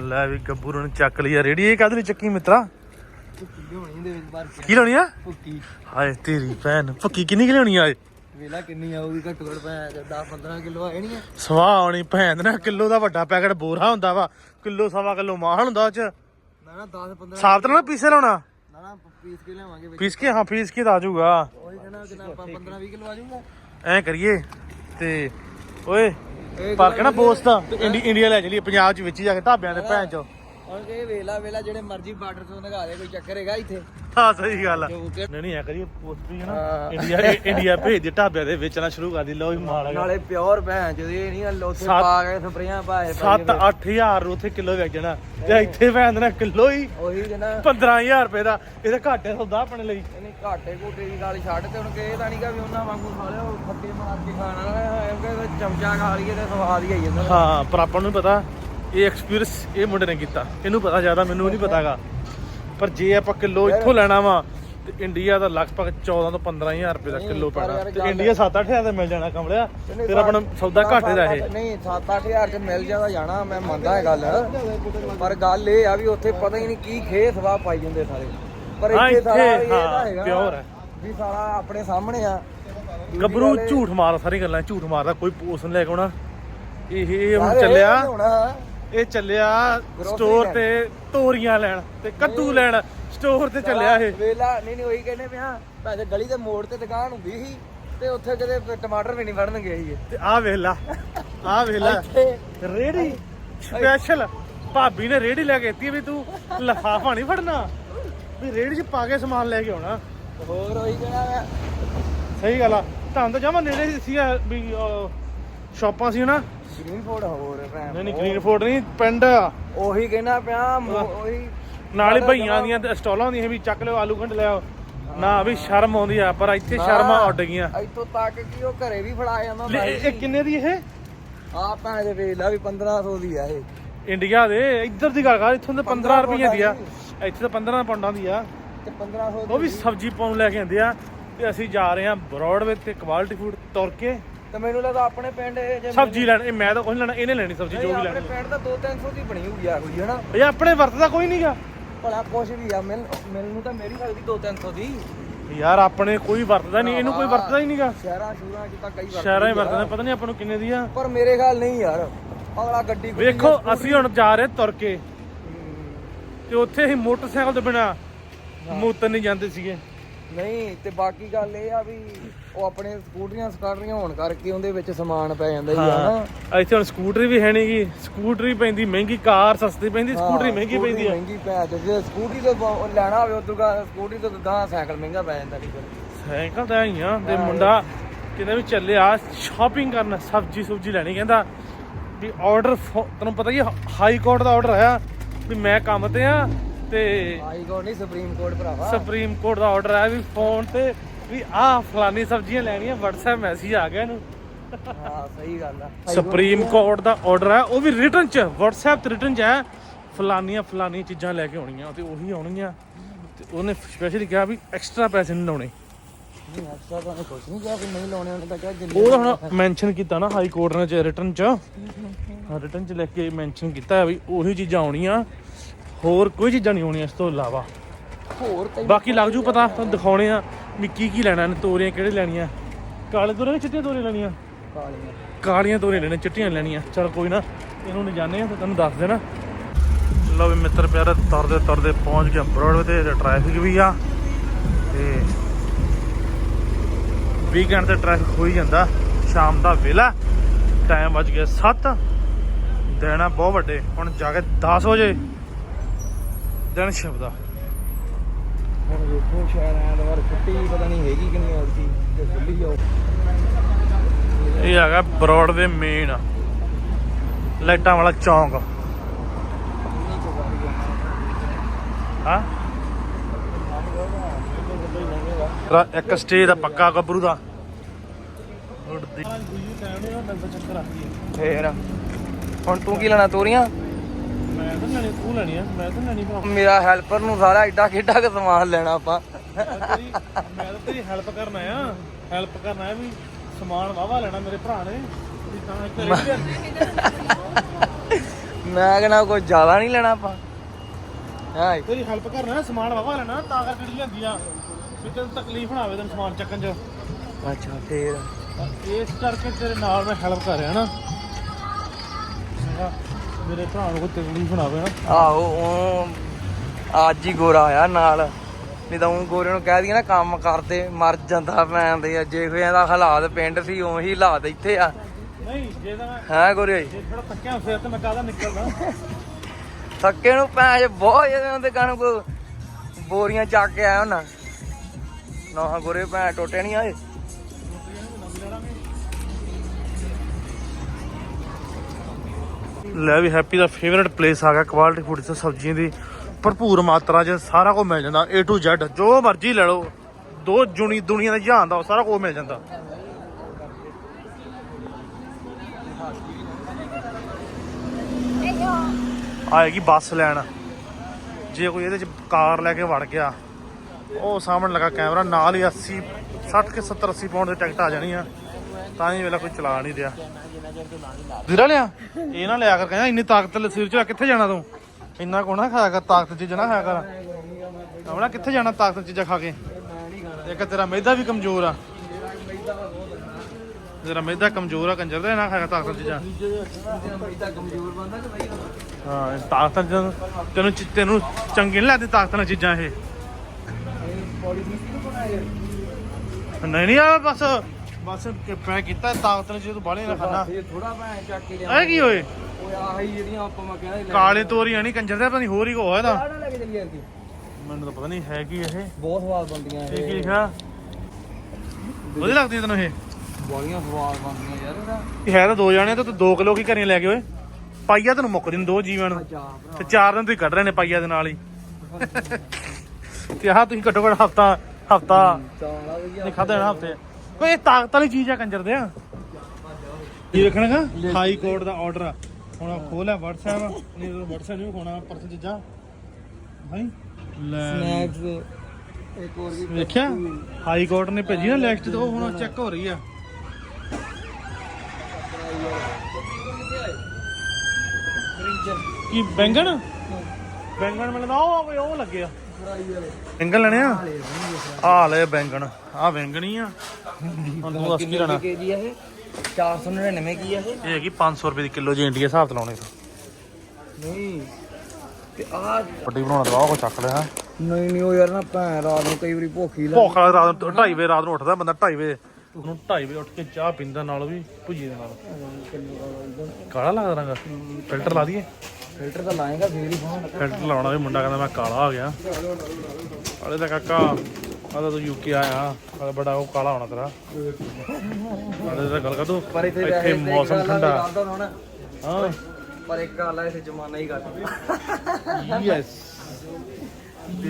ਲੈ ਵੀ ਗੱਬੂ ਨੂੰ ਚੱਕ ਲਿਆ ਰੇੜੀ। ਇਹ ਕਾਹਦੇ ਲਈ ਚੱਕੀ ਮਿੱਤਰਾ? ਭੁੱਕੀ ਹੋਣੀ ਦੇ ਵਿੱਚ ਭਰ ਕੇ ਕੀ ਲਾਉਣੀ ਆ? ਭੁੱਕੀ ਹਾਏ ਤੇਰੀ ਭੈਣ ਪੱਕੀ ਕਿੰਨੀ ਕਿ ਲਿਆਉਣੀ ਆ ਇਹ? ਵੇਲਾ ਕਿੰਨੀ ਆਊਗੀ ਘੱਟੋ ਘੱਟ ਭੈਣ 10 15 ਕਿਲੋ ਆਏ ਨਹੀਂ ਸਵਾਹ ਆਉਣੀ ਭੈਣ ਨਾ ਕਿਲੋ ਦਾ ਵੱਡਾ ਪੈਕਟ ਬੋਰਾ ਹੁੰਦਾ ਵਾ। ਕਿਲੋ ਸਵਾ ਕਿਲੋ ਮਾਹਣ ਹੁੰਦਾ ਉਹ ਚ। ਨਾ ਨਾ 10 15 ਸਾਬਤ ਨਾਲ ਪੀਸੇ ਲਾਉਣਾ? ਨਾ ਨਾ ਪੀਸ ਕੇ ਲਿਆਵਾਂਗੇ ਵਿੱਚ। ਪੀਸ ਕੇ ਹਾਂ ਪੀਸ ਕੇ ਤਾਂ ਆ ਜਾਊਗਾ। ਉਹੀ ਕਹਿੰਦਾ ਕਿੰਨਾ 15 20 ਕਿਲੋ ਆ ਜਾਊਗਾ। ਐ ਕਰੀਏ ਤੇ ਓਏ ਪਰ ਕਹਿਣਾ ਬੋਸ ਤਾਂ ਇੰਡੀ- ਇੰਡੀਆ ਲੈ ਚਲੀਏ, ਪੰਜਾਬ ਚ ਵਿੱਚ ਹੀ ਜਾ ਕੇ ਢਾਬਿਆਂ ਤੇ ਭੈਣ ਚ। ਹੁਣ ਕਿ ਵੇਲਾ ਵੇਲਾ ਜਿਹੜੇ ਮਰਜ਼ੀ ਬਾਰਡਰ ਤੋਂ ਲਗਾ ਦੇ ਕੋਈ ਚੱਕਰ ਹੈਗਾ ਇੱਥੇ? ਹਾਂ ਸਹੀ ਗੱਲ ਆ। ਜੋ ਕਿ ਨਹੀਂ ਨਹੀਂ ਐ ਕਰੀਏ ਪੋਸਟ ਵੀ ਹੈ ਨਾ। ਹਾਂ। ਇੰਡੀਆ ਇੰਡੀਆ ਭੇਜ ਦੇ ਢਾਬਿਆਂ ਦੇ ਵੇਚਣਾ ਸ਼ੁਰੂ ਕਰ ਦੀ ਲਓ ਵੀ ਮਾਲ ਹੈਗਾ। ਨਾਲੇ ਪਿਓਰ ਭੈਣ ਜਦੋਂ ਇਹ ਨਹੀਂ ਉੱਥੇ ਸੱਤ- ਪਾ ਕੇ ਸਪਰੇਆਂ ਪਾਏ 7-8000 ਨੂੰ। ਉੱਥੇ ਕਿਲੋ ਵਿਕ ਜਾਣਾ। ਤੇ ਇੱਥੇ ਭੈਣ ਨਾ ਕਿਲੋ ਹੀ ਉਹੀ 15000 ਰੁਪਏ ਦਾ। ਇਹਦਾ ਘਾਟੇ ਸੌਦਾ ਆਪਣੇ ਲਈ। ਘਾਟੇ ਘੂਟੇ ਦੀ ਗੱਲ ਛੱਡ ਤੇ ਹੁਣ ਕਿ ਇਹ ਤਾਂ ਨਹੀਂ ਕਿ ਵੀ ਉਹਨਾਂ ਵਾਂਗੂ ਖਾ ਲਿਆ ਉਹ ਫੱਟੇ ਮਾਰ ਕੇ ਖਾਣਾ ਐਂ ਕਿ ਚਮਚਾ ਖਾ ਲਈਏ ਤੇ ਸਵਾਦ ਹੀ ਆਈ ਜਾਂਦਾ। ਹਾਂ ਪਰ ਆਪਾਂ ਨੂੰ ਨੀ ਪਤਾ। ਇਹ ਐਕਸਪੀਰੀਅੰਸ ਇਹ ਮੁੰਡੇ ਨੇ ਕੀਤਾ। ਇਹਨੂੰ ਪਤਾ ਜ਼ਿਆਦਾ ਮੈਨੂੰ ਨਹੀਂ ਪਤਾਗਾ। ਪਰ ਜੇ ਆਪਾਂ ਕਿਲੋ ਇੱਥੋਂ ਲੈਣਾ ਵਾ ਤੇ ਇੰਡੀਆ ਦਾ ਲਗਭਗ 14 ਤੋਂ 15000 ਰੁਪਏ ਦਾ ਕਿਲੋ ਪੈਣਾ। ਤੇ ਇੰਡੀਆ 7-8000 ਦਾ ਮਿਲ ਜਾਣਾ ਕਮਲਿਆ। ਫਿਰ ਆਪਣਾ ਸੌਦਾ ਘਾਟੇ ਦਾ ਇਹ। ਨਹੀਂ 7-8000 ਚ ਮਿਲ ਜਾਂਦਾ ਜਾਣਾ ਮੈਂ ਮੰਨਦਾ ਇਹ ਗੱਲ। ਪਰ ਗੱਲ ਇਹ ਆ ਵੀ ਉੱਥੇ ਪਤਾ ਹੀ ਨਹੀਂ ਕੀ ਖੇ ਸਵਾਹ ਪਾਈ ਜਾਂਦੇ ਸਾਰੇ। ਪਰ ਇੱਥੇ ਸਾਰਾ ਇਹ ਤਾਂ ਹੈਗਾ pure ਹੈ। ਵੀ ਸਾਰਾ ਆਪਣੇ ਸਾਹਮਣੇ ਆ। ਗੱਭਰੂ ਝੂਠ ਮਾਰਦਾ ਸਾਰੀ ਗੱਲਾਂ ਝੂਠ ਮਾਰਦਾ ਕੋਈ ਪੋਸਟ ਨਹੀਂ ਲੈ ਕੇ ਆਉਣਾ। ਇਹ ਹੁਣ ਚੱਲਿਆ। ਇਹ ਚੱਲਿਆ ਸਟੋਰ। ਤੇ ਤੋਰੀਆਂ ਲੈਣ ਤੇ ਕੱਦੂ ਲੈਣ ਸਟੋਰ ਤੇ ਚੱਲਿਆ ਇਹ। ਵੇਲਾ ਨਹੀਂ ਨਹੀਂ ਉਹੀ ਕਹਿੰਦੇ ਪਿਆ ਭਾਵੇਂ ਗਲੀ ਦੇ ਮੋੜ ਤੇ ਦੁਕਾਨ ਹੁੰਦੀ ਸੀ ਤੇ ਉੱਥੇ ਕਿਤੇ ਟਮਾਟਰ ਵੀ ਨਹੀਂ ਫੜਨ ਗਏ ਸੀ ਤੇ ਆ ਵੇਲਾ ਆ ਵੇਲਾ ਰੇੜੀ ਸਪੈਸ਼ਲ ਭਾਬੀ ਨੇ ਰੇੜੀ ਲੈ ਕੇ ਦਿੱਤੀ ਵੀ ਤੂੰ ਲਫਾਫਾ ਨਹੀਂ ਫੜਨਾ ਵੀ ਰੇੜੀ 'ਚ ਪਾ ਕੇ ਸਮਾਨ ਲੈ ਕੇ ਆਉਣਾ। ਹੋਰ ਉਹੀ ਕਹਿਣਾ ਮੈਂ ਸਹੀ ਗੱਲ ਆ ਤੁਹਾਨੂੰ ਤਾਂ ਜਮਾ ਨੇੜੇ ਸੀ ਵੀ ਸ਼ਾਪਾਂ ਸੀ ਨਾ ਗ੍ਰੀਨ ਫੋਰਡ ਹੋਰ ਭੈਣ ਨਹੀਂ ਨਹੀਂ ਗ੍ਰੀਨ ਫੋਰਡ ਨਹੀਂ ਪਿੰਡ ਉਹੀ ਕਹਿਣਾ ਪਿਆ ਮੋ- ਉਹੀ ਨਾਲ ਹੀ ਭਈਆਂ ਦੀਆਂ ਤੇ ਸਟਾਲਾਂ ਹੁੰਦੀਆਂ ਵੀ ਚੱਕ ਲਿਓ ਆਲੂ ਖੰਡ ਲੈ ਆਓ ਨਾ ਵੀ ਸ਼ਰਮ ਆਉਂਦੀ ਆ ਪਰ ਇੱਥੇ ਸ਼ਰਮਾਂ ਉੱਡ ਗਈਆਂ। ਇੱਥੋਂ ਤੱਕ ਕਿ ਉਹ ਘਰੇ ਵੀ ਫੜਾ ਜਾਂਦਾ ਲੈ, ਇਹ ਇਹ ਕਿੰਨੇ ਦੀ ਇਹ? ਆ ਭੈਣ ਦੇ ਵੇਲਾ ਵੀ 1500 ਦੀ ਆ ਇਹ। ਇੰਡੀਆ ਦੇ ਇੱਧਰ ਦੀ ਗੱਲ ਕਰ ਇੱਥੋਂ ਤੇ 15 ਰੁਪਈਆ ਦੀ ਆ। ਇੱਥੇ ਤਾਂ 15 ਪੌਂਡਾਂ ਦੀ ਆ। ਤੇ 1500 ਉਹ ਵੀ ਸਬਜ਼ੀ ਪਾਉਣ ਲੈ ਕੇ ਆਂਦੇ ਆ ਤੇ ਅਸੀਂ ਜਾ ਰਹੇ ਆ ਬਰੋਡਵੇ ਤੇ ਕੁਆਲਿਟੀ ਫੂਡ ਤੁਰ ਕੇ। ਤੇ ਮੈਨੂੰ ਲੱਗਦਾ ਆਪਣੇ ਪਿੰਡ ਇਹ ਜੇ ਸਬਜ਼ੀ ਲੈਣ ਇਹ ਮੈਂ ਤਾਂ ਕੁਝ ਲੈਣਾ ਇਹਨੇ ਲੈਣੀ ਸਬਜ਼ੀ ਜੋ ਵੀ ਆਪਣੇ ਲੈਣੀ। ਪਿੰਡ ਤਾਂ 2-300 ਦੀ ਬਣੀ ਹੋਊਗੀ ਆ ਕੋਈ ਹਨਾ? ਇਹ ਆਪਣੇ ਵਰਤਦਾ ਕੋਈ ਨਹੀਂਗਾ ਭਲਾ ਕੁਛ ਵੀ ਆ ਮੈਨੂੰ ਤਾਂ ਮੇਰੀ ਸਕਦੀ 2-300 ਦੀ। ਯਾਰ ਆਪਣੇ ਕੋਈ ਵਰਤਦਾ ਨਹੀਂ ਇਹਨੂੰ ਕੋਈ ਵਰਤਦਾ ਹੀ ਨਹੀਂਗਾ ਸ਼ਹਿਰਾਂ ਸ਼ੂਰਾਂ ਚ ਤਾਂ ਕਈ ਵਰਤਦੇ ਸ਼ਹਿਰਾਂ ਹੀ ਆ। ਵਰਤਦੇ ਪਤਾ ਨਹੀਂ ਆਪਾਂ ਨੂੰ ਕਿੰਨੇ ਦੀ ਆ। ਪਰ ਮੇਰੇ ਖਿਆਲ ਨਹੀਂ ਯਾਰ ਅਗਲਾ ਗੱਡੀ ਗੁੱਡੀ ਵੇਖੋ ਅਸੀਂ ਹੁਣ ਜਾ ਰਹੇ ਤੁਰ ਕੇ। ਹਮ, ਤੇ ਉੱਥੇ ਅਸੀਂ ਮੋਟਰਸਾਈਕਲ ਤੋਂ ਬਿਨਾ ਮੂਤਰ ਨਹੀਂ ਜਾਂਦੇ ਸੀਗੇ। ਨਹੀਂ ਤੇ ਬਾਕੀ ਗੱਲ ਇਹ ਆ ਵੀ ਉਹ ਆਪਣੇ ਸਕੂਟਰੀਆਂ ਸਕਾਟਰੀਆਂ ਹੋਣ ਕਰਕੇ ਉਹਦੇ ਵਿੱਚ ਸਮਾਨ ਪੈ ਜਾਂਦਾ ਹੀ ਆ ਨਾ। ਹਾਂ ਇੱਥੇ ਹੁਣ ਸਕੂਟਰੀ ਵੀ ਹੈ ਨਹੀਂਗੀ ਸਕੂਟਰੀ ਪੈਂਦੀ ਮਹਿੰਗੀ ਕਾਰ ਸਸਤੀ ਪੈਂਦੀ ਸਕੂਟਰੀ ਮਹਿੰਗੀ ਪੈਂਦੀ ਆ। ਮਹਿੰਗੀ ਪੈ ਜਾਂਦੀ ਜੇ ਸਕੂਟਰੀ ਤੋਂ ਲੈਣਾ ਹੋਵੇ ਉਦੋਂ ਸਕੂਟਰੀ ਤੋਂ ਗਾਂ ਸਾਈਕਲ ਮਹਿੰਗਾ ਪੈ ਜਾਂਦਾ ਠੀਕ ਸਾਈਕਲ ਤਾਂ ਹੀ ਆ ਤੇ ਮੁੰਡਾ ਕਿਤੇ ਵੀ ਚੱਲਿਆ ਸ਼ਾਪਿੰਗ ਕਰਨ ਸਬਜੀ ਸੁਬਜੀ ਲੈਣੀ ਕਹਿੰਦਾ ਵੀ ਆਰਡਰ ਤੈਨੂੰ ਪਤਾ ਹੀ ਹਾਈ ਕੋਰਟ ਦਾ ਆਰਡਰ ਆਇਆ ਵੀ ਮੈਂ ਕੰਮ ਤੇ ਆ ਤੇ ਹਾਈ ਕੋਰਟ ਨਹੀਂ ਸੁਪਰੀਮ ਕੋਰਟ ਭਰਾਵਾ। ਸੁਪਰੀਮ ਕੋਰਟ ਦਾ ਆਰਡਰ ਆਇਆ ਵੀ ਫੋਨ ਤੇ ਵੀ ਆਹ ਫਲਾਨੀ ਸਬਜ਼ੀਆਂ ਲੈਣੀਆਂ WhatsApp ਮੈਸੇਜ ਆ ਗਿਆ ਇਹਨੂੰ। ਹਾਂ ਸਹੀ ਗੱਲ ਆ। ਸੁਪਰੀਮ ਕੋਰਟ ਦਾ ਆਰਡਰ ਹੈ ਉਹ ਵੀ ਰਿਟਰਨ ਚ WhatsApp ਤੇ ਰਿਟਰਨ ਚ ਹੈ ਫਲਾਨੀਆਂ ਫਲਾਨੀਆਂ ਚੀਜ਼ਾਂ ਲੈ ਕੇ ਆਉਣੀਆਂ ਤੇ ਉਹੀ ਆਉਣਗੀਆਂ। ਤੇ ਉਹਨੇ ਸਪੈਸ਼ਲੀ ਕਿਹਾ ਵੀ ਐਕਸਟਰਾ ਪੈਸੇ ਨਹੀਂ ਲਾਉਣੇ। ਨਹੀਂ ਅਕਸਰ ਤਾਂ ਕੁਛ ਨਹੀਂ ਕਿਹਾ ਕਿ ਨਹੀਂ ਲਾਉਣੇ ਉਹਨੇ ਤਾਂ ਕਿਹਾ ਜਿੰਨੇ ਉਹ ਹੁਣ ਮੈਂਸ਼ਨ ਕੀਤਾ ਨਾ ਹਾਈ ਕੋਰਟ ਨੇ ਚ ਰਿਟਰਨ ਚ। ਹਾਂ ਰਿਟਰਨ ਚ ਲਿਖ ਕੇ ਮੈਂਸ਼ਨ ਕੀਤਾ ਵੀ ਉਹੀ ਚੀਜ਼ਾਂ ਆਉਣੀਆਂ। ਹੋਰ ਕੋਈ ਚੀਜ਼ਾਂ ਨਹੀਂ ਆਉਣੀਆਂ ਇਸ ਤੋਂ ਇਲਾਵਾ। ਹੋਰ ਕਈ ਬਾਕੀ ਲੱਗ ਜੂ ਪਤਾ ਤੁਹਾਨੂੰ ਦਿਖਾਉਣੇ ਆ ਵੀ ਕੀ ਕੀ ਲੈਣਾ ਨੇ ਤੋਰੀਆਂ ਕਿਹੜੇ ਲੈਣੀਆਂ। ਕਾਲੇ ਤੋਰੀਆਂ ਚਿੱਟੀਆਂ ਤੋਰੀਆਂ ਲੈਣੀਆਂ? ਕਾਲੀਆਂ। ਕਾਲੀਆਂ ਤੋਰੀਆਂ ਲੈਣੀਆਂ ਚਿੱਟੀਆਂ ਨੀ ਲੈਣੀਆਂ। ਚਲ ਕੋਈ ਨਾ ਇਹਨੂੰ ਨਹੀਂ ਜਾਣੇ ਆ ਤੇ ਤੈਨੂੰ ਦੱਸ ਦੇਣਾ। ਲਓ ਵੀ ਮਿੱਤਰ ਪਿਆਰੇ ਤੁਰਦੇ ਤੁਰਦੇ ਪਹੁੰਚ ਗਿਆ ਬਰੋਡਵੇ ਤੇ ਟ੍ਰੈਫਿਕ ਵੀ ਆ। ਤੇ ਵੀਕਐਂਡ ਤੇ ਟ੍ਰੈਫਿਕ ਹੋ ਹੀ ਜਾਂਦਾ ਸ਼ਾਮ ਦਾ ਵੇਲਾ। ਟਾਈਮ ਵੱਜ ਗਿਆ 7 ਦਿਨ ਆ ਬਹੁਤ ਵੱਡੇ ਹੁਣ ਜਾ ਕੇ 10 ਵਜੇ। ਦਿਨ ਸ਼ਬਦਾ ਹੁਣ ਵੇਖੋ ਸ਼ਾਇਦ ਐਤਵਾਰ ਛੁੱਟੀ ਪਤਾ ਨਹੀਂ ਹੈਗੀ ਕਿ ਨਹੀਂ ਆਉਂਦੀ ਤੇ ਖੁੱਲੀ ਜਾਓ ਇਹ ਹੈਗਾ ਬਰੋਡਵੇ ਮੇਨ ਲਾਈਟਾਂ ਵਾਲਾ ਚੌਂਕ। ਹਾਂ? ਇੱਕ ਸਟੇ ਦਾ ਪੱਕਾ ਗੱਭਰੂ ਦਾ। ਉੱਡਦੀ। ਫੇਰ। ਹੁਣ ਤੂੰ ਕੀ ਲੈਣਾ ਤੋਰੀਆਂ? ਤਾਂ ਲੈਣੀ ਤੂੰ ਲੈਣੀ ਆ ਮੈਂ ਤਾਂ ਲੈਣੀ ਭਾਵੇਂ ਮੇਰਾ ਹੈਲਪਰ ਨੂੰ ਸਾਰਾ ਐਡਾ ਕਿੱਡਾ ਕੁ ਸਮਾਨ ਲੈਣਾ ਆਪਾਂ। ਤੇਰੀ ਮੈਂ ਤਾਂ ਤੇਰੀ ਹੈਲਪ ਕਰਨ ਆਇਆ। ਹੈਲਪ ਕਰਨ ਆਇਆ ਵੀ ਸਮਾਨ ਵਾਵਾ ਲੈਣਾ ਮੇਰੇ ਭਰਾ ਨੇ। ਵੀ ਤਾਂ ਇੱਕ ਰੇਹੜੀ ਲਿਆਂਦੀ। ਮੈਂ ਕਹਿੰਦਾ ਕੋਈ ਜ਼ਿਆਦਾ ਨਹੀਂ ਲੈਣਾ ਆਪਾਂ। ਹਾਂ ਤੇਰੀ ਹੈਲਪ ਕਰਨਾ ਸਮਾਨ ਵਾਵਾ ਲੈਣਾ ਤਾਂ ਕਰਕੇ ਜਿਹੜੀ ਲੈਂਦੀ ਆ। ਵੀ ਤੈਨੂੰ ਤਕਲੀਫ ਨਾ ਆਵੇ ਤੈਨੂੰ ਸਮਾਨ ਚੱਕਣ 'ਚ। ਅੱਛਾ ਫੇਰ। ਤਾਂ ਇਸ ਕਰਕੇ ਤੇਰੇ ਨਾਲ ਮੈਂ ਹੈਲਪ ਕਰ ਰਿਹਾ ਨਾ। ਮੇਰੇ ਭਰਾ ਨੂੰ ਕੋਈ ਤਕਲੀਫ ਨਾ ਆਵੇ ਨਾ। ਆਹੋ ਉਹ ਅੱਜ ਹੀ ਗੋਰਾ ਆਇਆ ਨਾਲ। ਨਹੀਂ ਤਾਂ ਉਹ ਗੋਰੇ ਨੂੰ ਕਹਿ ਦਈਏ ਨਾ ਕੰਮ ਕਰਦੇ ਮਰ ਜਾਂਦਾ ਭੈਣ ਦੇ ਜੇ ਕੋਈ ਇਹਦਾ ਹਾਲਾਤ ਪਿੰਡ ਸੀ ਉਹੀ ਹਾਲਾਤ ਇੱਥੇ ਆ। ਨਹੀਂ ਜੇ ਤਾਂ ਮੈਂ ਹੈ ਗੋਰੇ? ਜੇ ਥੋੜਾ ਥੱਕਿਆ ਫਿਰ ਤੇ ਮੈਂ ਕਾਹਦਾ ਨਿਕਲਦਾ? ਥੱਕੇ ਨੂੰ ਚ ਬਹੁਤ ਜਿਹੇ ਉਹਦੇ ਕਾਨੂੰ ਕੋ ਬੋਰੀਆਂ ਚੱਕ ਕੇ ਆਇਆ ਹੁਣਾ ਨਾ ਗੋਰੇ ਭੈਣ ਟੋਟੇ ਨਹੀਂ ਆਏ। ਲੈ ਵੀ ਹੈਪੀ ਦਾ ਫੇਵਰਿਟ ਪਲੇਸ ਆ ਗਿਆ ਕੁਆਲਿਟੀ ਫੂਡ ਤੇ ਸਬਜ਼ੀਆਂ ਦੀ ਭਰਪੂਰ ਮਾਤਰਾ 'ਚ ਸਾਰਾ ਕੁਝ ਮਿਲ ਜਾਂਦਾ, A to Z, ਜੋ ਮਰਜ਼ੀ ਲੈ ਲਓ, ਦੋ ਜੁਨੀ ਦੁਨੀਆ ਦਾ ਜਹਾਨ ਦਾ ਸਾਰਾ ਕੁਝ ਮਿਲ ਜਾਂਦਾ। ਆਏਗੀ ਬੱਸ ਲੈਣ। ਜੇ ਕੋਈ ਇਹਦੇ 'ਚ ਕਾਰ ਲੈ ਕੇ ਵੜ ਗਿਆ, ਉਹ ਸਾਹਮਣੇ ਲੱਗਾ ਕੈਮਰਾ, ਨਾਲ ਹੀ 80 60 ਕੇ 70 80 ਪਾਉਂਡ ਦੀ ਟਿਕਟ ਆ ਜਾਣੀ ਆ। ਤਾਂ ਹੀ ਵੇਲਾ ਕੋਈ ਚਲਾ ਨਹੀਂ ਰਿਹਾ। ਵੀਰਾ ਲਿਆ? ਇਹ ਨਾ ਲਿਆ ਕਰ ਕਹਿੰਦਾ ਇੰਨੀ ਤਾਕਤ ਲੈ ਸਿਰ ਚ ਕਿੱਥੇ ਜਾਣਾ ਤੂੰ? ਇੰਨਾ ਕੋ ਨਾ ਖਾਇਆ ਕਰ ਤਾਕਤ ਚੀਜ਼ਾਂ ਨਾ ਖਾਇਆ ਕਰ। ਆਪਣਾ ਕਿੱਥੇ ਜਾਣਾ ਤਾਕਤ ਚੀਜ਼ਾਂ ਖਾ ਕੇ? ਇੱਕ ਤੇਰਾ ਮੈਦਾ ਵੀ ਕਮਜ਼ੋਰ ਆ। ਤੇਰਾ ਮੈਦਾ ਕਮਜ਼ੋਰ ਆ ਕੰਜਰ ਦਾ ਨਾ ਖਾਇਆ ਕਰ ਤਾਕਤ ਚੀਜ਼ਾਂ। ਹਾਂ ਤਾਕਤ ਚੀਜ਼ਾਂ ਤੈਨੂੰ ਚੀ- ਤੈਨੂੰ ਚੰਗੀ ਨਹੀਂ ਲੱਗਦੀ ਤਾਕਤ ਨਾਲ ਚੀਜ਼ਾਂ ਇਹ। ਨਹੀਂ ਨਹੀਂ ਆ ਬਸ। ਬਸ ਪੈ ਕੀਤਾ ਤਾਕਤ ਨਾਲ ਜੇ ਤੂੰ ਬਾਹਲੇ ਨਾ ਖਾਣਾ। ਇਹ ਥੋੜਾ ਭੈਣ ਚੱਕ ਕੇ ਲਿਆ ਇਹ ਕੀ ਹੋਏ? ਓਏ ਆਹੀ ਜਿਹੜੀਆਂ ਆਪਾਂ ਮੈਂ ਕਹਿੰਦਾ ਕਾਲੇ ਤੋਰੀਆਂ ਨਹੀਂ ਕੰਜਰ ਦੇ ਪਤਾ ਨਹੀਂ ਹੋਰ ਹੀ ਕੋ ਇਹਦਾ। ਕਾੜਾ ਲੈ ਕੇ ਚੱਲੀ ਜਾਂਦੀ? ਮੈਨੂੰ ਤਾਂ ਪਤਾ ਨਹੀਂ ਹੈ ਕੀ ਇਹ। ਬਹੁਤ ਸਵਾਦ ਬਣਦੀਆਂ ਇਹ। ਕੀ ਲਿਖਿਆ ਵਧੀਆ ਲੱਗਦੀ ਤੈਨੂੰ ਇਹ? ਬੜੀਆਂ ਸਵਾਦ ਬਣਦੀਆਂ ਯਾਰ ਇਹਦਾ। ਇਹ ਹੈ ਤਾਂ ਦੋ ਜਾਣੇ ਤਾਂ ਤੂੰ 2 ਕਿਲੋ ਕੀ ਕਰੀਆਂ ਲੈ ਕੇ ਓਏ? ਪਾਈਆ ਤੈਨੂੰ ਮੁੱਕ ਦਿਨ ਦੋ ਜੀਵਨ। ਨੂੰ ਤੇ ਚਾਰ ਦਿਨ ਤੁਸੀਂ ਕੱਢ ਰਹੇ ਨੇ ਪਾਈਆ ਦੇ ਨਾਲ ਹੀ। ਤੇ ਆਹ ਤੁਸੀਂ ਘੱਟੋ ਘੱਟ ਹਫਤਾ ਹਫਤਾ ਨਹੀਂ ਨਾ ਹਫ਼ਤੇ। ਕੋਈ ਇਹ ਤਾਕਤ ਵਾਲੀ ਚੀਜ਼ ਆ ਕੰਜਰ ਦੇ ਆ। ਕੀ ਵੇਖਣਗਾ ਹਾਈ ਕੋਰਟ ਦਾ ਆਰਡਰ ਹੁਣ ਖੋਲਿਆ WhatsApp ਨਹੀਂ ਤਾਂ WhatsApp ਨਹੀਂ ਖੋਣਾ ਪਰਸ ਚੀਜ਼ਾਂ ਭਾਈ ਲੈ। ਸਨੈਕਸ ਇੱਕ ਹੋਰ ਵੀ ਵੇਖਿਆ? ਹਾਈ ਕੋਰਟ ਨੇ ਭੇਜੀ ਨਾ ਲਿਸਟ ਤੇ ਉਹ ਹੁਣ ਚੈੱਕ ਹੋ ਰਹੀ ਆ। ਕੀ ਬੈਂਗਣ? ਬੈਂਗਣ ਮਿਲਦਾ ਉਹ ਕੋਈ ਉਹ ਲੱਗਿਆ ਬੈਂਗਣ ਲੈਣੇ ਆ? ਆ ਲੈ ਬੈਂਗਣ। ਆ ਬੈਂਗਣੀ ਆ। ਹੁਣ ਤੂੰ ਦੱਸ ਕੀ ਲੈਣਾ? ਕੇ ਜੀ ਇਹ? 499 ਕੀ ਆ ਇਹ? ਹੈਗੀ 500 ਰੁਪਏ ਦੀ ਕਿਲੋ ਜੀ ਇੰਡੀਆ ਹਿਸਾਬ ਤੇ ਲਾਉਣੇ ਨਹੀਂ। ਤੇ ਆ ਵੱਡੀ ਬਣਾਉਣਾ ਦਵਾ ਕੋ ਚੱਕ ਲਿਆ। ਨਹੀਂ ਨਹੀਂ ਉਹ ਯਾਰ ਨਾ ਭੈਣ ਰਾਤ ਨੂੰ ਕਈ ਵਾਰੀ ਭੁੱਖੀ ਲੱਗ ਭੁੱਖ ਰਾਤ ਨੂੰ 2:30 ਵਜੇ ਰਾਤ ਨੂੰ ਉੱਠਦਾ ਬੰਦਾ 2:30 ਵਜੇ। ਉਹਨੂੰ 2:30 ਵਜੇ ਉੱਠ ਕੇ ਚਾਹ ਪੀਂਦਾ ਨਾਲ ਵੀ ਭੁਜੀ ਦੇ ਨਾਲ। ਕਾਲਾ ਲੱਗਦਾ ਰੰਗ? ਫਿਲਟਰ ਲਾ ਦਈਏ। ਫਿਲਟਰ ਤਾਂ ਲਾਏਗਾ ਫੇਰ ਹੀ ਫੋਨ ਫਿਲਟਰ ਲਾਉਣਾ ਵੀ ਮੁੰਡਾ ਕਹਿੰਦਾ ਮੈਂ ਕਾਲਾ ਹੋ ਗਿਆ। ਅਲੇ ਤਾਂ ਕਾਕਾ। ਆਦਾ ਤੂੰ ਯੂਕੇ ਆਇਆ। ਅਲੇ ਬੜਾ ਉਹ ਕਾਲਾ ਹੋਣਾ ਤੇਰਾ। ਅਲੇ ਤਾਂ ਗੱਲ ਕਰ ਤੂੰ। ਪਰ ਇੱਥੇ ਇੱਥੇ ਮੌਸਮ ਠੰਡਾ। ਹਾਂ। ਪਰ ਇੱਕ ਗੱਲ ਆ ਇੱਥੇ ਜਮਾਨਾ ਹੀ ਘੱਟ। ਯੈਸ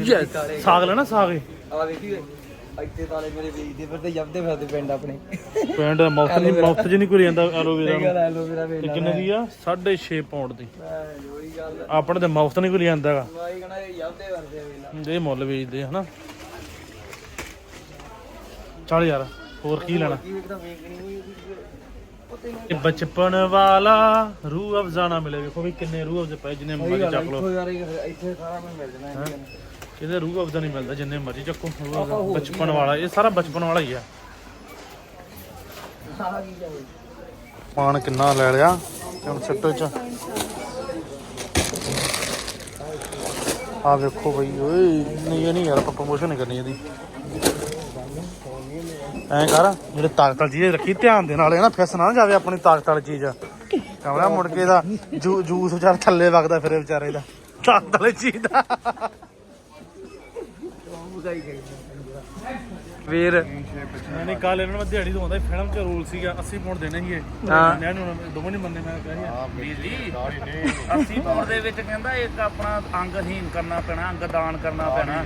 ਯੈਸ ਸਾਗ ਲੈਣਾ ਸਾਗ ਹੀ? ਆ ਵੇਖੀ ਇੱਥੇ ਤਾਲੇ ਮੇਰੇ ਵੇਚਦੇ ਫਿਰਦੇ ਜਬਦੇ ਫਿਰਦੇ ਪਿੰਡ ਆਪਣੇ। ਪਿੰਡ ਦਾ ਮੌਤ ਨਹੀਂ ਮੌਤ ਚ ਨਹੀਂ ਕੋਈ ਜਾਂਦਾ ਐਲੋਵੇਰਾ ਗੱਲ ਨੂੰ। ਐਲੋਵੇਰਾ ਵੇਚ ਕਿੰਨੇ ਦੀ ਆ? 6.5 ਪਾਉਂਡ ਦੀ। ਗੱਲ ਆਪਣੇ ਤੇ ਮੌਤ ਨਹੀਂ ਕੋਈ ਜਾਂਦਾ ਹੈਗਾ। ਮਾਈ ਕਹਣਾ ਇਹ ਜਬਦੇ ਫਿਰਦੇ ਵੇਲਾ ਇਹ ਮੁੱਲ ਵੇਚਦੇ ਹਨਾ? ਚੱਲ ਯਾਰ ਹੋਰ ਕੀ ਲੈਣਾ? ਇਹ ਬਚਪਨ ਵਾਲਾ ਰੂਹ ਅਫਜ਼ਾ ਨਾ ਮਿਲੇ ਵੇਖੋ ਵੀ ਕਿੰਨੇ ਰੂਹ ਅਫਜ਼ੇ ਪਏ ਜਿੰਨੇ ਮਰਜ਼ੀ ਚੱਕ ਇੱਥੋਂ ਯਾਰ ਇਹ- ਇੱਥੇ ਸਾਰਾ ਕੁਝ ਮਿਲ ਜਾਣਾ ਹੈ। ਕਿਤੇ ਰੂਹ ਅਫਜ਼ਾ ਨਹੀਂ ਮਿਲਦਾ ਜਿੰਨੇ ਮਰਜ਼ੀ ਚੱਕੋ। ਰੂਹ ਅਫਜ਼ਾ ਬਚਪਨ ਵਾਲਾ ਇਹ ਸਾਰਾ ਬਚਪਨ ਵਾਲਾ ਹੀ ਆ। ਆ ਕੀ ਜਾਵੇ ਪਾਣ ਕਿੰਨਾ ਲੈ ਲਿਆ ਤੇ ਹੁਣ ਸਿੱਟੋ ਚ। ਆ ਵੇਖੋ ਬਈ ਓਏ ਨਹੀਂ ਇਹ ਨਹੀਂ ਯਾਰ ਆਪਾਂ ਪ੍ਰਮੋਸ਼ਨ ਨਹੀਂ ਕਰਨੀ ਇਹਦੀ। ਐਂ ਕਰ, ਜਿਹੜੇ ਤਾਕਤ ਵਾਲੀ ਚੀਜ਼ ਰੱਖੀ, ਧਿਆਨ ਦੇ ਨਾਲ ਇਹ ਨਾ ਫਿਸ ਨਾ ਜਾਵੇ ਆਪਣੀ ਤਾਕਤ ਵਾਲੀ ਚੀਜ਼। ਕਮਰਾ ਮੁੜ ਕੇ ਦਾ ਜੂਸ ਵਿਚਾਰ ਥੱਲੇ ਵਗਦਾ ਫਿਰੇ ਵਿਚਾਰੇ ਦਾ। ਤਾਕਤ ਵਾਲੀ ਚੀਜ਼ ਦਾ। ਬੁਝਾਈ ਗਈ। ਵੀਰ ਨਹੀਂ ਕੱਲ ਇਹਨਾਂ ਨੂੰ ਦਿਹਾੜੀ ਦਵਾਉਂਦਾ ਫਿਲਮ 'ਚ ਰੋਲ ਸੀਗਾ 80 ਪਾਉਂਡ ਦੇਣੇ ਸੀਗੇ। ਹਾਂ। ਮੈਂ ਨੂੰ ਦੋਵੇਂ ਨਹੀਂ ਮੰਨੇ ਮੈਂ ਕਿਹਾ ਸੀ ਵੀਰ ਜੀ 80 ਪਾਉਂਡ ਦੇ ਵਿੱਚ ਕਹਿੰਦਾ ਇੱਕ ਆਪਣਾ ਅੰਗਹੀਨ ਕਰਨਾ ਪੈਣਾ ਅੰਗ ਦਾਨ ਕਰਨਾ ਪੈਣਾ।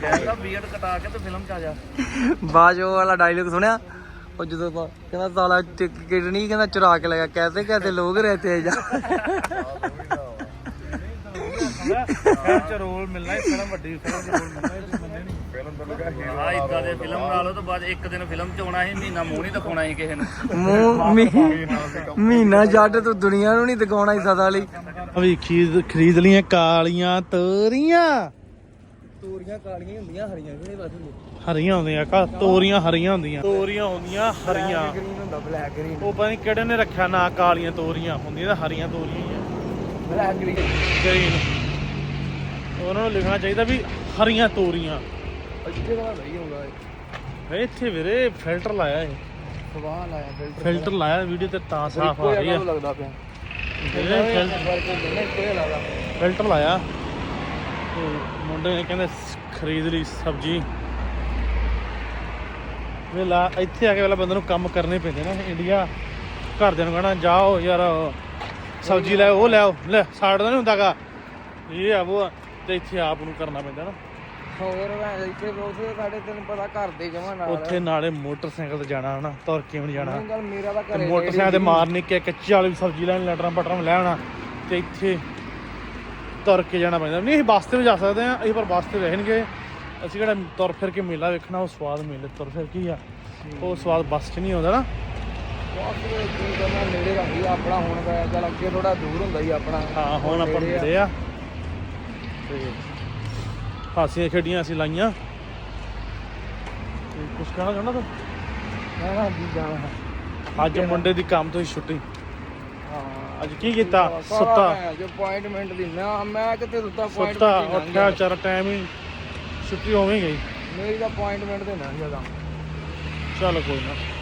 ਕਹਿੰਦਾ ਬੀਅਡ ਕਟਾ ਕੇ ਤੇ ਫਿਲਮ ਚ ਆ ਜਾ। ਬਾਜੋ ਵਾਲਾ ਡਾਇਲੋਗ ਸੁਣਿਆ ਉਹ ਜਦੋਂ ਬਾ- ਕਹਿੰਦਾ ਸਾਲਾ ਟਿਕਟ ਨਹੀਂ ਕਹਿੰਦਾ ਚੁਰਾ ਕੇ ਲਗਾ ਕੈਸੇ ਕੈਸੇ ਲੋਗ ਰਹਤੇ ਹੈ ਜਾ। ਫਿਲਮ 'ਚ ਰੋਲ ਮਿਲਣਾ ਹੈ ਫਿਲਮ ਵੱਡੀ ਫਿਲਮ 'ਚ ਰੋਲ ਮਿਲਣਾ ਹੈ। ਆ ਇਦਾਂ ਦੇ ਫਿਲਮ ਨਾਲੋਂ ਤੋਂ ਬਾਅਦ ਇੱਕ ਦਿਨ ਫਿਲਮ ਚ ਆਉਣਾ ਸੀ ਮਹੀਨਾ ਮੂੰਹ ਨਹੀਂ ਦਿਖਾਉਣਾ ਸੀ ਕਿਸੇ ਨੂੰ। ਮੂੰਹ ਮੀ- ਮਹੀਨਾ ਜੱਟ ਤੂੰ ਦੁਨੀਆ ਨੂੰ ਨਹੀਂ ਦਿਖਾਉਣਾ ਹੀ ਸਦਾ ਲਈ। ਅਭੀ ਖਰੀਦ ਖਰੀਦ ਲੀਆਂ ਕਾਲੀਆਂ ਤੋਰੀਆਂ। ਤੋਰੀਆਂ ਕਾਲੀਆਂ ਹੁੰਦੀਆਂ ਹਰੀਆਂ ਕਿਹੜੇ ਪਾਸੇ ਹਰੀਆਂ ਹੁੰਦੀਆਂ ਕਾ ਤੋਰੀਆਂ ਹਰੀਆਂ ਹੁੰਦੀਆਂ। ਤੋਰੀਆਂ ਹੁੰਦੀਆਂ ਹਰੀਆਂ। ਗ੍ਰੀਨ ਹੁੰਦਾ ਬਲੈਕ ਗ੍ਰੀਨ ਉਹ ਪਤਾ ਨਹੀਂ ਕਿਹੜੇ ਨੇ ਰੱਖਿਆ ਨਾ ਕਾਲੀਆਂ ਤੋਰੀਆਂ ਹੁੰਦੀਆਂ ਤਾਂ ਹਰੀਆਂ ਤੋਰੀਆਂ ਹੀ ਆ। ਬਲੈਕ ਗ੍ਰੀਨ ਗ੍ਰੀਨ ਉਹਨਾਂ ਨੂੰ ਲਿਖਣਾ ਚਾਹੀਦਾ ਵੀ ਹਰੀਆਂ ਤੋਰੀਆਂ। ਦਾ ਨਹੀਂ ਹੁੰਦਾ ਇਹ। ਇੱਥੇ ਵੀਰੇ ਫਿਲਟਰ ਲਾਇਆ ਏ ਸਵਾਲ ਆਇਆ ਫਿਲਟਰ ਫਿਲਟਰ ਲਾਇਆ ਵੀਡੀਓ ਤੇ ਤਾਂ ਸਾਫ਼ ਆ ਰਹੀ ਆ। ਲੱਗਦਾ ਪਿਆ। ਵੀਰੇ ਫਿਲਟਰ ਲਾਇਆ। ਤੇ ਮੁੰਡੇ ਨੇ ਕਹਿੰਦੇ ਖਰੀਦ ਲਈ ਸਬਜ਼ੀ। ਵੇਲਾ ਇੱਥੇ ਆ ਕੇ ਵੇਲਾ ਬੰਦੇ ਨੂੰ ਕੰਮ ਕਰਨੇ ਪੈਂਦੇ ਨਾ। ਇੰਡੀਆ ਘਰਦਿਆਂ ਨੂੰ ਕਹਣਾ ਜਾਓ ਯਾਰ ਸਬਜ਼ੀ ਲੈ ਉਹ ਲੈ ਲੈ ਸਾਡਾ ਨਹੀਂ ਹੁੰਦਾਗਾ ਇਹ ਆ ਉਹ ਤੇ ਇੱਥੇ ਆਪ ਨੂੰ ਕਰਨਾ ਪੈਂਦਾ ਨਾ। ਹੋਰ ਮੈਂ ਇੱਥੇ ਉਸੇ ਸਾਡੇ ਤੈਨੂੰ ਪਤਾ ਘਰ ਦੇ ਜਮਾ ਨਾਲ। ਉੱਥੇ ਨਾਲੇ ਮੋਟਰਸਾਈਕਲ ਤੇ ਜਾਣਾ ਹਨਾ ਤੁਰ ਕੇ ਵੀ ਨਹੀਂ ਜਾਣਾ। ਨਹੀਂ ਗੱਲ ਮੇਰਾ ਤਾਂ ਮੋਟਰਸਾਈਕਲ ਤੇ ਮਾਰਨੀ ਕਿ ਕੱਚੀ ਵਾਲੀ ਸਬਜ਼ੀ ਲੈਣ ਲਟਰਾਂ ਪਟਰਾਂ ਲੈ ਆਉਣਾ। ਤੇ ਇੱਥੇ ਤੁਰ ਕੇ ਜਾਣਾ ਪੈਂਦਾ। ਨਹੀਂ ਅਸੀਂ ਬੱਸ ਤੇ ਵੀ ਜਾ ਸਕਦੇ ਆ ਅਸੀਂ ਪਰ ਬੱਸ ਤੇ ਰਹਿਣਗੇ। ਅਸੀਂ ਕਿਹੜਾ ਤੁਰ ਫਿਰ ਕੇ ਮੇਲਾ ਵੇਖਣਾ ਉਹ ਸਵਾਦ ਮੇਲੇ ਤੁਰ ਫਿਰ ਕੀ ਆ। ਉਹ ਸਵਾਦ ਬੱਸ 'ਚ ਨਹੀਂ ਆਉਂਦਾ ਨਾ। ਕਰਨਾ ਨੇੜੇ ਦਾ ਹੀ ਆਪਣਾ ਹੁਣ ਦਾ ਚੱਲ ਅੱਗੇ ਥੋੜਾ ਦੂਰ ਹੁੰਦਾ ਹੀ ਆਪਣਾ। ਹਾਂ ਹੁਣ ਆਪਾਂ ਨੇੜੇ ਆ। ਤੇ ਹਾਸੀਆਂ ਖੇਡੀਆਂ ਅਸੀਂ ਲਾਈਆਂ। ਤੇ ਕੁਛ ਕਹਿਣਾ ਚਾਹੁੰਦਾ ਤੂੰ? ਮੈਂ ਨਾ ਜੀ ਜਾਣਾ। ਅੱਜ ਮੁੰਡੇ ਦੀ ਕੰਮ ਤੋਂ ਹੀ ਛੁੱਟੀ। ਹਾਂ। ਅੱਜ ਕੀ ਕੀਤਾ? ਸੁੱਤਾ। ਜੋ ਅਪਾਇੰਟਮੈਂਟ ਦੀ। ਨਾ ਮੈਂ ਕਿਤੇ ਸੁੱਤਾ ਸੁੱਤਾ ਹੀ ਉੱਠਿਆ ਚਾਰ ਟਾਈਮ ਹੀ ਛੁੱਟੀ ਹੋਵੇਂ ਗਈ ਮੇਰੀ ਤਾਂ ਅਪਾਇੰਟਮੈਂਟ ਤੇ ਨਾ ਜ਼ਿਆਦਾ ਚੱਲ ਕੋਈ ਨਾ।